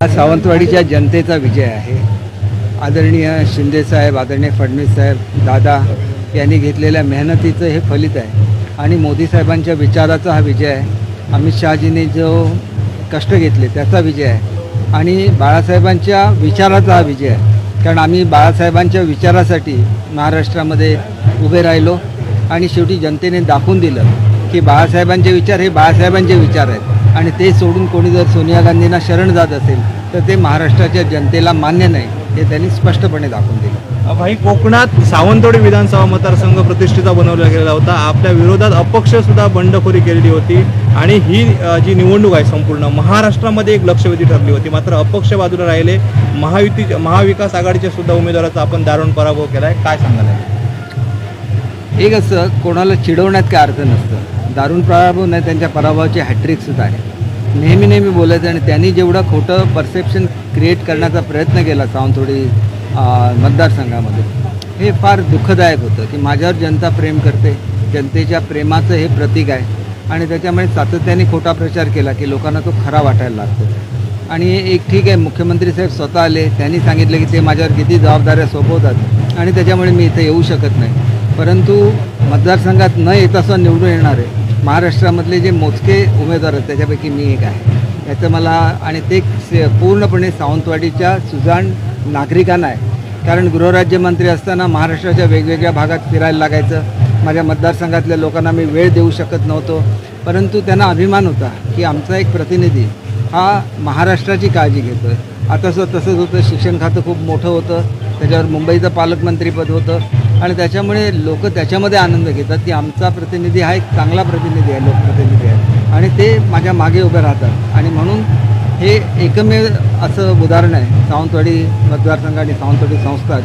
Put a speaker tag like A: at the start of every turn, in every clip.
A: हा सावंतवाडीच्या जनतेचा विजय आहे. आदरणीय शिंदेसाहेब आदरणीय फडणवीस साहेब दादा यांनी घेतलेल्या मेहनतीचं हे फलित आहे आणि मोदी साहेबांच्या विचाराचा हा विजय आहे. अमित शहाजींनी जो कष्ट घेतले त्याचा विजय आहे. आणि बाळासाहेबांच्या विचाराचा हा विजय आहे. कारण आम्ही बाळासाहेबांच्या विचारासाठी महाराष्ट्रामध्ये उभे राहिलो आणि शेवटी जनतेने दाखवून दिलं की बाळासाहेबांचे विचार हे बाळासाहेबांचे विचार आहेत. आणि ते सोडून कोणी जर सोनिया गांधींना शरण जात असेल तर ते महाराष्ट्राच्या जनतेला मान्य नाही हे त्यांनी स्पष्टपणे दाखवून दिलं.
B: भाई कोकणात सावंतवाडी विधानसभा मतदारसंघ प्रतिष्ठेचा बनवला गेलेला होता. आपल्या विरोधात अपक्ष सुद्धा बंडखोरी केलेली होती आणि ही जी निवडणूक आहे संपूर्ण महाराष्ट्रामध्ये एक लक्षवेधी ठरली होती. मात्र अपक्ष बाजूला राहिले महायुती महाविकास आघाडीच्या सुद्धा उमेदवाराचा आपण दारुण पराभव केलाय. काय सांगाल?
A: एक असं कोणाला चिडवण्यात काय अर्थ नसतं. दारुण पराभव नाही त्यांच्या पराभवाची हॅट्रिकसुद्धा आहे. नेहमी नेहमी बोलायचं आणि त्यांनी जेवढं खोटं परसेप्शन क्रिएट करण्याचा प्रयत्न केला सावंतवाडी मतदारसंघामध्ये हे फार दुःखदायक होतं की माझ्यावर जनता प्रेम करते जनतेच्या प्रेमाचं हे प्रतीक आहे. आणि त्याच्यामुळे सातत्याने खोटा प्रचार केला की लोकांना तो खरा वाटायला लागतो. आणि एक ठीक आहे मुख्यमंत्री साहेब स्वतः आले त्यांनी सांगितलं की ते माझ्यावर किती जबाबदाऱ्या सोपवतात आणि त्याच्यामुळे मी इथे येऊ शकत नाही. परंतु मतदारसंघात न येता सुद्धा निवडून येणार आहे. महाराष्ट्रामधले जे मोजके उमेदवार आहेत त्याच्यापैकी मी एक आहे. याचं मला आणि ते से- पूर्णपणे सावंतवाडीच्या सुजाण नागरिकांना आहे. कारण गृहराज्यमंत्री असताना महाराष्ट्राच्या वेगवेगळ्या भागात फिरायला लागायचं. माझ्या मतदारसंघातल्या लोकांना मी वेळ देऊ शकत नव्हतो. परंतु त्यांना अभिमान होता की आमचा एक प्रतिनिधी हा महाराष्ट्राची काळजी घेतो आहे आता तसंच होतं शिक्षण खातं खूप मोठं होतं. त्याच्यावर मुंबईचं पालकमंत्रीपद होतं. आणि त्याच्यामुळे लोक त्याच्यामध्ये आनंद घेतात की आमचा प्रतिनिधी हा एक चांगला प्रतिनिधी आहे लोकप्रतिनिधी आहे. आणि ते माझ्या मागे उभे राहतात. आणि म्हणून हे एकमेव असं उदाहरण आहे सावंतवाडी मतदारसंघ आणि सावंतवाडी संस्था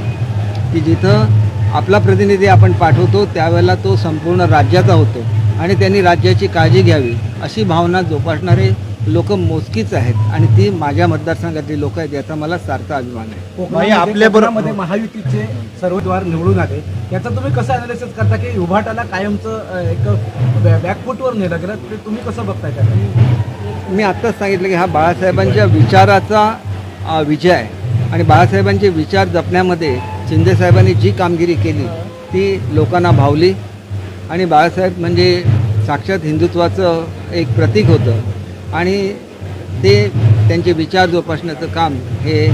A: की जिथं आपला प्रतिनिधी आपण पाठवतो त्यावेळेला तो संपूर्ण राज्याचा होतो आणि त्यांनी राज्याची काळजी घ्यावी अशी भावना जोपासणारे लोक मोजकीच आहेत आणि ती माझ्या मतदारसंघातली लोक आहेत याचा मला सारखा अभिमान आहे.
B: भाई, आपल्या बरो-
C: मध्ये महायुतीचे सर्वद्वार निवडून आले. याचा तुम्ही कसं अनालिसिस करता की उभाटाला कायमचं एक बॅकफुटवर नेलं गेलं ते तुम्ही कसं बघताय त्याला
A: मी आत्ताच सांगितलं की हा बाळासाहेबांच्या विचाराचा विजय आहे. आणि बाळासाहेबांचे विचार जपण्यामध्ये शिंदेसाहेबांनी जी कामगिरी केली ती लोकांना भावली. आणि बाळासाहेब म्हणजे साक्षात हिंदुत्वाचं एक प्रतीक होतं. आणि ते त्यांचे विचार जोपासण्याचं काम हे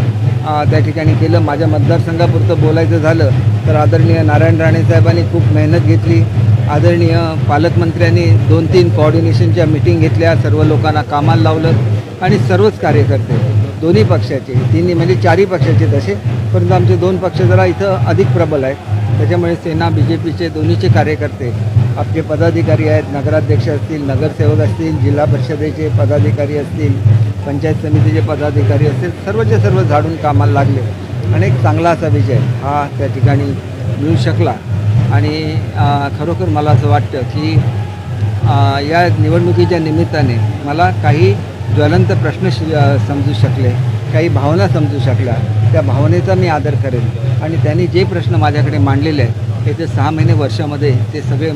A: त्या ठिकाणी केलं. माझ्या मतदारसंघापुरतं बोलायचं झालं तर आदरणीय नारायण राणे साहेबांनी खूप मेहनत घेतली. आदरणीय पालकमंत्र्यांनी दोन तीन कॉर्डिनेशनच्या मिटिंग घेतल्या सर्व लोकांना कामाला लावलं आणि सर्वच कार्यकर्ते दोन्ही पक्षाचे तिन्ही म्हणजे चारही पक्षाचे तसे परंतु आमचे दोन पक्ष जरा इथं अधिक प्रबल आहेत. त्याच्यामुळे सेना बी जे पीचे दोन्हीचे कार्यकर्ते आपले पदाधिकारी आहेत नगराध्यक्ष असतील नगरसेवक असतील जिल्हा परिषदेचे पदाधिकारी असतील पंचायत समितीचे पदाधिकारी असतील सर्वचे सर्व झाडून कामाला लागले. आणि एक चांगला असा विजय हा त्या ठिकाणी मिळू शकला. आणि खरोखर मला असं वाटतं की या निवडणुकीच्या निमित्ताने मला काही ज्वलंत प्रश्न श- समजू शकले. काही भावना समजू शकल्या त्या भावनेचा मी आदर करेन. आणि त्यांनी जे प्रश्न माझ्याकडे मांडलेले आहेत ते सहा महिने वर्षामध्ये ते सगळे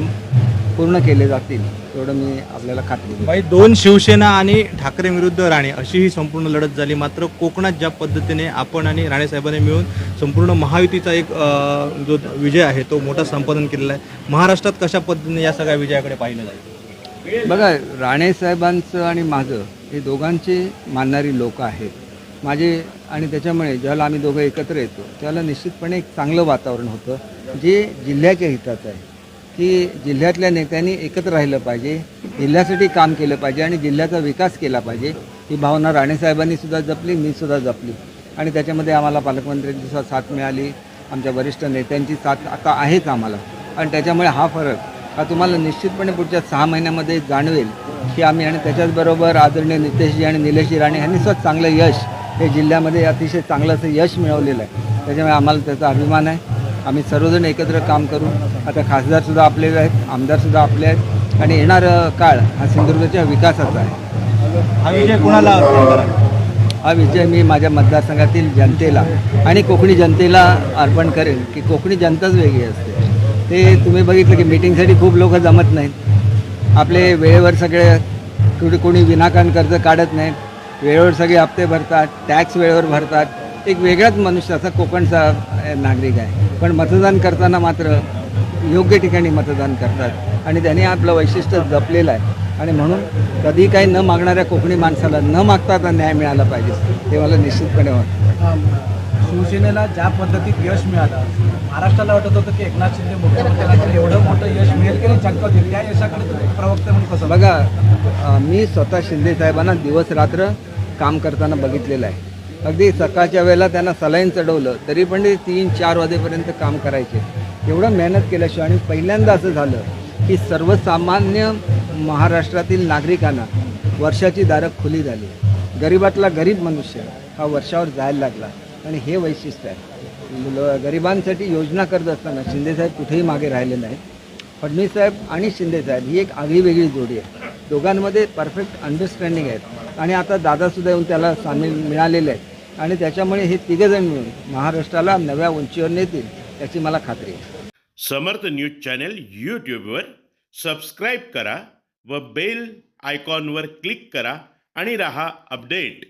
A: पूर्ण केले जातील एवढं मी आपल्याला खात्री.
B: भाई दोन शिवसेना आणि ठाकरे विरुद्ध राणे अशी ही संपूर्ण लढत झाली. मात्र कोकणात ज्या पद्धतीने आपण आणि राणे साहेबांनी मिळून संपूर्ण महायुतीचा एक जो विजय आहे तो मोठा संपादन केलेला आहे. महाराष्ट्रात कशा पद्धतीने या सगळ्या विजयाकडे पाहिलं जाईल?
A: बघा राणे साहेबांचं आणि माझं हे दोघांचे मानणारी लोक आहेत. माझे आणि त्याच्यामुळे ज्याला आम्ही दोघं एकत्र येतो त्यावेळेला निश्चितपणे एक चांगलं वातावरण होतं जे जिल्ह्याच्या हितात आहे. की जिल्ह्यातल्या नेत्यांनी एकत्र राहिलं पाहिजे जिल्ह्यासाठी काम केलं पाहिजे आणि जिल्ह्याचा विकास केला पाहिजे ही भावना राणेसाहेबांनी सुद्धा जपली मी सुद्धा जपली. आणि त्याच्यामध्ये आम्हाला पालकमंत्र्यांची सुद्धा साथ मिळाली आमच्या वरिष्ठ नेत्यांची साथ आता आहेच आम्हाला. आणि त्याच्यामुळे हा फरक हा तुम्हाला निश्चितपणे पुढच्या सहा महिन्यामध्ये जाणवेल की आम्ही आणि त्याच्याचबरोबर आदरणीय नितेशजी आणि निलेशजी राणे यांनी सुद्धा चांगलं यश हे जिल्ह्यामध्ये अतिशय चांगलं असं यश मिळवलेलं आहे. त्याच्यामुळे आम्हाला त्याचा अभिमान आहे. आम्ही सर्वजण एकत्र काम करू आता खासदारसुद्धा आपले आहेत आमदारसुद्धा आपले आहेत आणि येणारं काळ हा सिंधुदुर्गच्या विकासाचा आहे.
B: हा विजय कुणाला?
A: हा विजय मी माझ्या मतदारसंघातील जनतेला आणि कोकणी जनतेला अर्पण करेन की कोकणी जनताच वेगळी असते. ते तुम्ही बघितलं की मिटिंगसाठी खूप लोक जमत नाहीत. आपले वेळेवर सगळे कुठे कोणी विनाकारण कर्ज काढत नाहीत. वेळेवर सगळे हप्ते भरतात टॅक्स वेळेवर भरतात. एक वेगळाच मनुष्य असा कोकणचा नागरिक आहे. पण मतदान करताना मात्र योग्य ठिकाणी मतदान करतात. आणि त्याने आपलं वैशिष्ट्य जपलेलं आहे. आणि म्हणून कधी काही न मागणाऱ्या कोकणी माणसाला न मागता आता न्याय मिळाला पाहिजे ते मला निश्चितपणे वाटतं.
C: शिवसेनेला ज्या पद्धतीत यश मिळालं महाराष्ट्राला वाटत होतं की एकनाथ शिंदे मुख्यमंत्री एवढं मोठं यश मिळेल की नाही चक्क होतील त्या यशाकडे प्रवक्ते म्हणून कसं
A: बघा मी स्वतः शिंदे साहेबांना दिवस रात्र काम करताना बघितलेलं आहे. अगदी सकाळच्या वेळेला त्यांना सलाईन चढवलं तरी पण ते तीन चार वाजेपर्यंत काम करायचे. एवढं मेहनत केल्याशिवाय आणि पहिल्यांदा असं झालं की सर्वसामान्य महाराष्ट्रातील नागरिकांना वर्षाची दारं खुली झाली. गरिबातला गरीब मनुष्य हा वर्षावर जायला लागला. आणि हे वैशिष्ट्य आहे. गरिबांसाठी योजना करत असताना शिंदेसाहेब कुठेही मागे राहिले नाहीत. फडणवीस साहेब आणि शिंदेसाहेब ही एक आगळी वेगळी जोडी आहे. दोघांमध्ये परफेक्ट अंडरस्टँडिंग आहेत. आणि आता दादासुद्धा येऊन त्याला सामील मिळालेले आहेत. आणि त्याच्यामुळे हे तिघेजण मिळून महाराष्ट्राला नव्या उंचीवर नेतील याची मला खात्री आहे.
D: समर्थ न्यूज चॅनल यूट्यूबवर सबस्क्राईब करा व बेल आयकॉनवर क्लिक करा आणि रहा अपडेट.